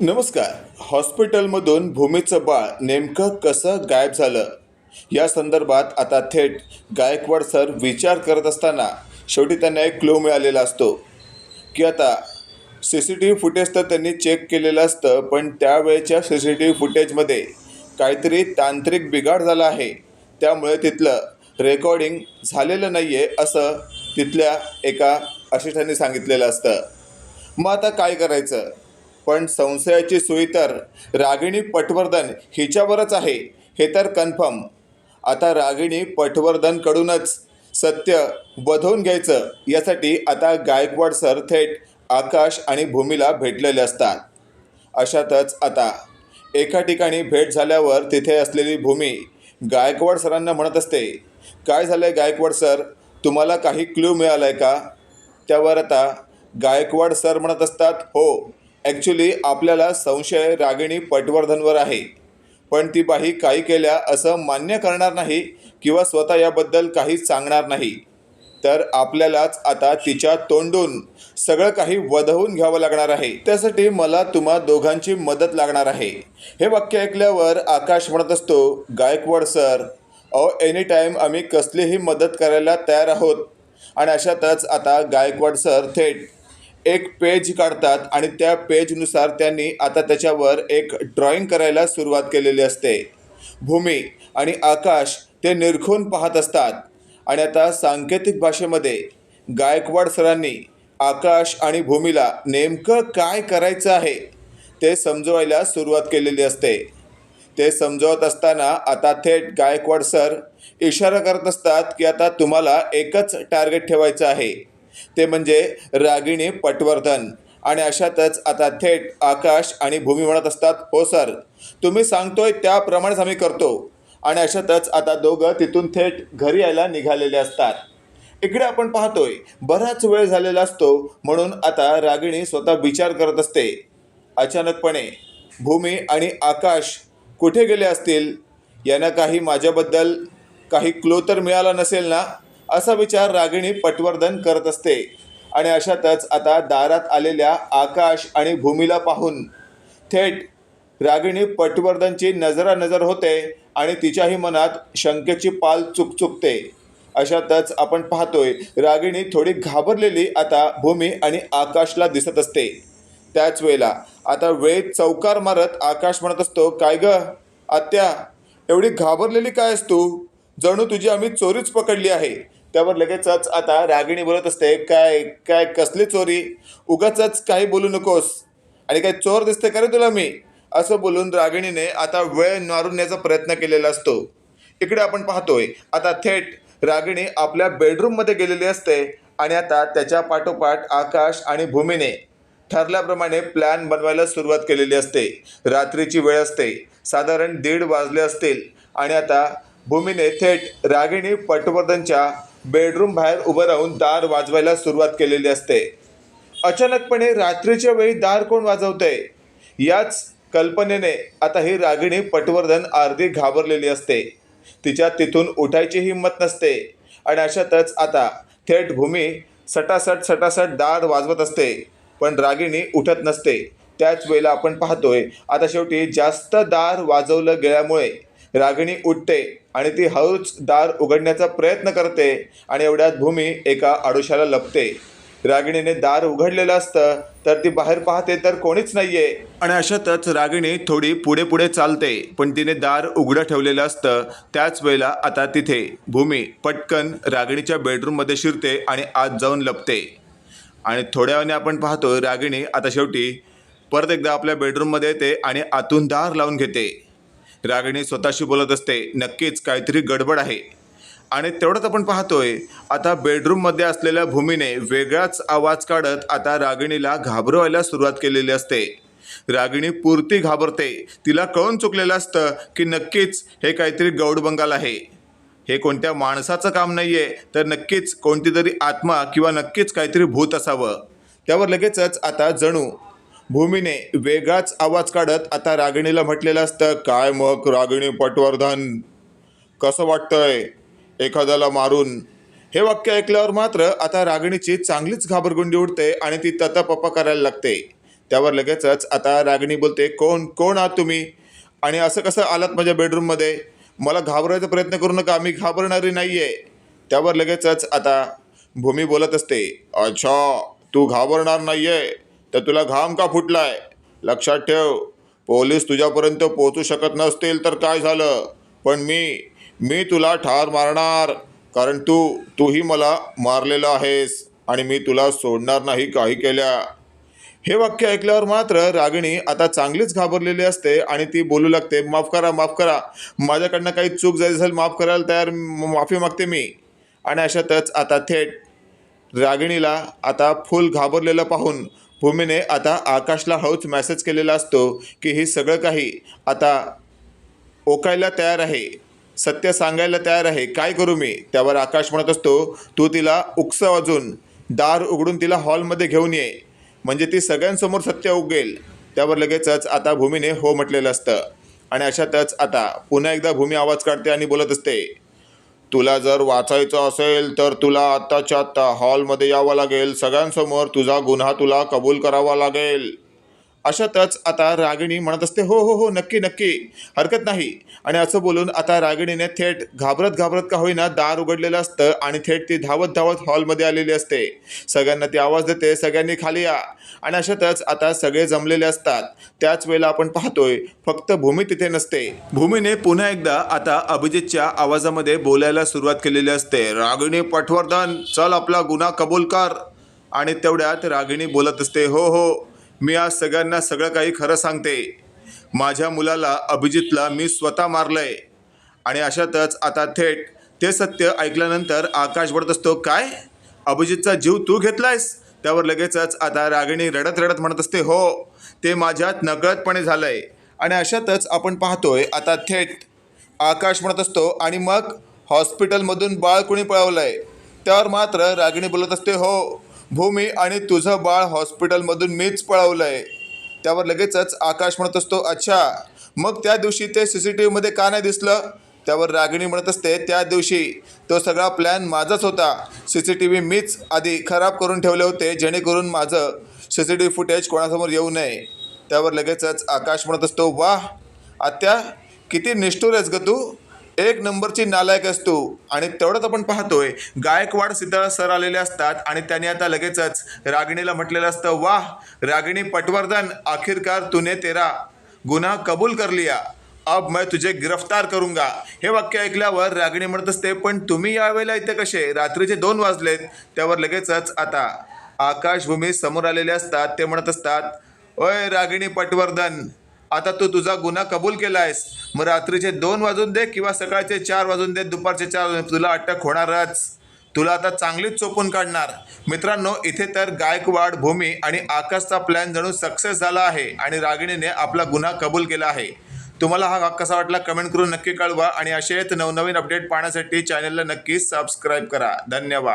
नमस्कार. हॉस्पिटलमधून भूमीचं बाळ नेमकं कसं गायब झालं? या संदर्भात आता थेट गायकवाड सर विचार करत असताना शेवटी त्यांना एक क्लो मिळालेला असतो. की आता C C T V footage तर त्यांनी चेक केलेलं असतं पण त्यावेळेच्या सी सी टी व्ही फुटेजमध्ये काहीतरी तांत्रिक बिघाड झाला आहे. त्यामुळे तिथलं रेकॉर्डिंग झालेलं नाही आहे असं तिथल्या एका अशिष्ठांनी सांगितलेलं असतं. मग आता काय करायचं? पण संशयाची सुई तर रागिणी पटवर्धन हिच्यावरच आहे हे तर कन्फर्म. आता रागिणी पटवर्धनकडूनच सत्य वधवून घ्यायचं यासाठी आता गायकवाड सर थेट आकाश आणि भूमीला भेटलेले असतात. अशातच आता एका ठिकाणी भेट झाल्यावर तिथे असलेली भूमी गायकवाड सरांना म्हणत असते काय झालं आहे गायकवाड सर? तुम्हाला काही क्ल्यू मिळाला आहे का? त्यावर आता गायकवाड सर म्हणत असतात हो ॲक्च्युली आपल्याला संशय रागिणी पटवर्धनवर आहे. पण ती बाई काही केल्या असं मान्य करणार नाही किंवा स्वतः याबद्दल काहीच सांगणार नाही. तर आपल्यालाच आता तिच्या तोंडून सगळं काही वधवून घ्यावं लागणार आहे. त्यासाठी मला तुम्हा दोघांची मदत लागणार आहे. हे वाक्य ऐकल्यावर आकाश म्हणत असतो गायकवाड सर अहो एनी टाईम आम्ही कसलीही मदत करायला तयार आहोत. आणि अशातच आता गायकवाड सर थेट एक पेज काढतात आणि त्या पेजनुसार त्यांनी आता त्याच्यावर एक ड्रॉइंग करायला सुरुवात केलेली असते. भूमी आणि आकाश ते निरखून पाहत असतात. आणि आता सांकेतिक भाषेमध्ये गायकवाड सरांनी आकाश आणि भूमीला नेमकं काय करायचं आहे ते समजवायला सुरुवात केलेली असते. ते समजवत असताना आता थेट गायकवाड सर इशारा करत असतात की आता तुम्हाला एकच टार्गेट ठेवायचं आहे. ते म्हणजे रागिणी पटवर्धन. आणि अशातच आता थेट आकाश आणि भूमी म्हणत असतात हो सर तुम्ही सांगतोय त्याप्रमाणेच आम्ही करतो. आणि अशातच आता दोघं तिथून थेट घरी यायला निघालेले असतात. इकडे आपण पाहतोय बराच वेळ झालेला असतो म्हणून आता रागिणी स्वतः विचार करत असते. अचानकपणे भूमी आणि आकाश कुठे गेले असतील? यांना काही माझ्याबद्दल काही क्लो तर मिळाला नसेल ना? असा विचार रागिणी पटवर्धन करत असते. आणि अशातच आता दारात आलेल्या आकाश आणि भूमीला पाहून थेट रागिणी पटवर्धनची नजरानजर होते आणि तिच्याही मनात शंकेची पाल चुकचुकते. अशातच आपण पाहतोय रागिणी थोडी घाबरलेली आता भूमी आणि आकाशला दिसत असते. त्याच वेळेला आता वेळ चौकार मारत आकाश म्हणत असतो काय ग? आत्या एवढी घाबरलेली काय असतो तू? जणू तुझी आम्ही चोरीच पकडली आहे. त्यावर लगेचच आता रागिणी बोलत असते काय काय कसली चोरी? उगाच काही बोलू नकोस. आणि काय चोर दिसते का रे तुला मी? असं बोलून रागिणीने आता वेळ नारुण्याचा प्रयत्न केलेला असतो. इकडे आपण पाहतोय आता थेट रागिणी आपल्या बेडरूममध्ये गेलेली असते आणि आता त्याच्या पाठोपाठ आकाश आणि भूमीने ठरल्याप्रमाणे प्लॅन बनवायला सुरुवात केलेली असते. रात्रीची वेळ असते साधारण दीड वाजले असतील आणि आता भूमीने थेट रागिणी पटवर्धनच्या बेडरूम बाहेर उभं राहून दार वाजवायला सुरुवात केलेली असते. अचानकपणे रात्रीच्या वेळी दार कोण वाजवतंय? याच कल्पनेने आता ही रागिणी पटवर्धन अर्धी घाबरलेली असते. तिच्या तिथून उठायची हिंमत नसते आणि अशातच आता थेट भूमी सटासट सटासट दार वाजवत असते. पण रागिणी उठत नसते. त्याच वेळेला आपण पाहतोय आता शेवटी जास्त दार वाजवलं गेल्यामुळे रागिणी उठते आणि ती हळूच दार उघडण्याचा प्रयत्न करते आणि एवढ्यात भूमी एका आडोशाला लपते. रागिणीने दार उघडलेलं असतं तर ती बाहेर पाहते तर कोणीच नाहीये. आणि अशातच रागिणी थोडी पुढे पुढे चालते पण तिने दार उघडं ठेवलेलं असतं. त्याच वेळेला आता तिथे भूमी पटकन रागिणीच्या बेडरूममध्ये शिरते आणि आत जाऊन लपते. आणि थोड्या वेळाने आपण पाहतो रागिणी आता शेवटी परत एकदा आपल्या बेडरूममध्ये येते आणि आतून दार लावून घेते. रागिणी स्वतःशी बोलत असते. नक्कीच काहीतरी गडबड आहे. आणि तेवढंच आपण पाहतोय आता बेडरूममध्ये असलेल्या भूमीने वेगळाच आवाज काढत आता रागिणीला घाबरवायला सुरुवात केलेली असते. रागिणी पुरती घाबरते. तिला कळून चुकलेलं असतं की नक्कीच हे काहीतरी गौडबंगाल आहे. हे कोणत्या माणसाचं काम नाही आहे तर नक्कीच कोणती तरी आत्मा किंवा नक्कीच काहीतरी भूत असावं. त्यावर लगेचच आता जणू भूमीने वेगळाच आवाज काढत आता रागिणीला म्हटलेलं असतं काय मग रागिणी पटवर्धन? कसं वाटतंय एखाद्याला मारून? हे वाक्य ऐकल्यावर मात्र आता रागिणीची चांगलीच घाबरगुंडी उडते आणि ती ततापप्पा करायला लागते. त्यावर लगेचच आता रागिणी बोलते कोण कोण आहात तुम्ही? आणि असं कसं आलात माझ्या बेडरूममध्ये? मला घाबरायचा प्रयत्न करू नका मी घाबरणारी नाही आहे त्यावर लगेचच आता भूमी बोलत असते अच्छा तू घाबरणार नाही आहे तर तुला घाम का फुटलाय? लक्षात ठेव पोलीस तुझ्यापर्यंत पोहोचू शकत नसतील तर काय झालं? पण मी मी तुला ठार मारणार कारण तू तूही मला मारलेला आहेस आणि मी तुला सोडणार नाही काही केल्या. हे वाक्य ऐकल्यावर मात्र रागिणी आता चांगलीच घाबरलेली असते आणि ती बोलू लागते माफ करा माफ करा. माझ्याकडनं काही चूक झाली असेल माफ करायला तयार माफी मागते मी. आणि अशातच आता थेट रागिणीला आता फुल घाबरलेलं पाहून भूमीने आता आकाशला हळूच मेसेज केलेला असतो की हे सगळं काही आता ओकायला तयार आहे सत्य सांगायला तयार आहे. काय करू मी? त्यावर आकाश म्हणत असतो तू तिला उकस वाजून दार उघडून तिला हॉलमध्ये घेऊन ये. म्हणजे ती सगळ्यांसमोर सत्य उगेल त्यावर लगेचच आता भूमीने हो म्हटलेलं असतं. आणि अशातच आता पुन्हा एकदा भूमी आवाज काढते आणि बोलत असते तुला जर वाचायचं असेल तर तुला आत्ताच्या आत्ता हॉलमध्ये यावं लागेल. सगळ्यांसमोर तुझा गुन्हा तुला कबूल करावा लागेल. अशातच आता रागिणी म्हणत असते हो हो हो नक्की नक्की. हरकत नाही. आणि असं बोलून आता रागिणीने थेट घाबरत घाबरत का होईना दार उघडलेलं असतं आणि थेट ती धावत धावत हॉलमध्ये आलेली असते. सगळ्यांना ती आवाज देते सगळ्यांनी खाली या. आणि अशातच आता सगळे जमलेले असतात. त्याच वेळेला आपण पाहतोय फक्त भूमी तिथे नसते. भूमीने पुन्हा एकदा आता अभिजितच्या आवाजामध्ये बोलायला सुरुवात केलेली असते. रागिणी पटवर्धन चल आपला गुन्हा कबूल कर. आणि तेवढ्यात रागिणी बोलत असते हो हो मी आज सगळ्यांना सगळं काही खरं सांगते. माझ्या मुलाला अभिजितला मी स्वतः मारलंय. आणि अशातच आता थेट ते सत्य ऐकल्यानंतर आकाश बोलत असतो काय? अभिजितचा जीव तू घेतलायस? त्यावर लगेचच आता रागिणी रडत रडत म्हणत असते हो ते माझ्यात नकळतपणे झालंय. आणि अशातच आपण पाहतोय आता थेट आकाश म्हणत असतो आणि मग हॉस्पिटलमधून बाळ कोणी पळवलंय? त्यावर मात्र रागिणी बोलत असते हो भूमी आणि तुझं बाळ हॉस्पिटलमधून मीच पळवलंय. त्यावर लगेचच आकाश म्हणत असतो अच्छा मग त्या दिवशी ते सी सी टी व्हीमध्ये का नाही दिसलं? त्यावर रागिणी म्हणत असते त्या दिवशी तो सगळा प्लॅन माझाच होता. सी सी टी व्ही मीच आधी खराब करून ठेवले होते जेणेकरून माझं C C T V footage कोणासमोर येऊ नये. त्यावर लगेचच आकाश म्हणत असतो वाह आत्या किती निष्ठुर आहेस ग तू. एक नंबरची नालायक असतो. तू आणि तेवढंच आपण पाहतोय गायकवाड सितारा सर आलेले असतात आणि त्याने आता लगेचच रागिणीला म्हटलेलं असतं वाह रागिणी पटवर्धन आखिरकार तुने तेरा. गुन्हा कबूल कर लिया. अब मैं तुझे गिरफ्तार करूंगा. हे वाक्य ऐकल्यावर रागिणी म्हणत असते पण तुम्ही यावेळेला इथे कसे? रात्रीचे दोन वाजलेत. त्यावर लगेचच आता आकाशभूमी समोर आलेले असतात. ते म्हणत असतात ओय रागिणी पटवर्धन आता तू तुझा गुन्हा कबूल केला आहेस मग रात्रीचे दोन वाजून दे किंवा सकाळचे चार वाजून दे दुपारचे चार वाजून तुला अटक होणारच. तुला आता चांगलीच चोपून काढणार. मित्रांनो इथे तर गायकवाड भूमी आणि आकाशचा प्लॅन जणू सक्सेस झाला आहे आणि रागिणीने आपला गुन्हा कबूल केला आहे. तुम्हाला हा कसा वाटला कमेंट करून नक्की कळवा आणि असेच नवनवीन अपडेट पाहण्यासाठी चॅनलला नक्की सबस्क्राईब करा. धन्यवाद.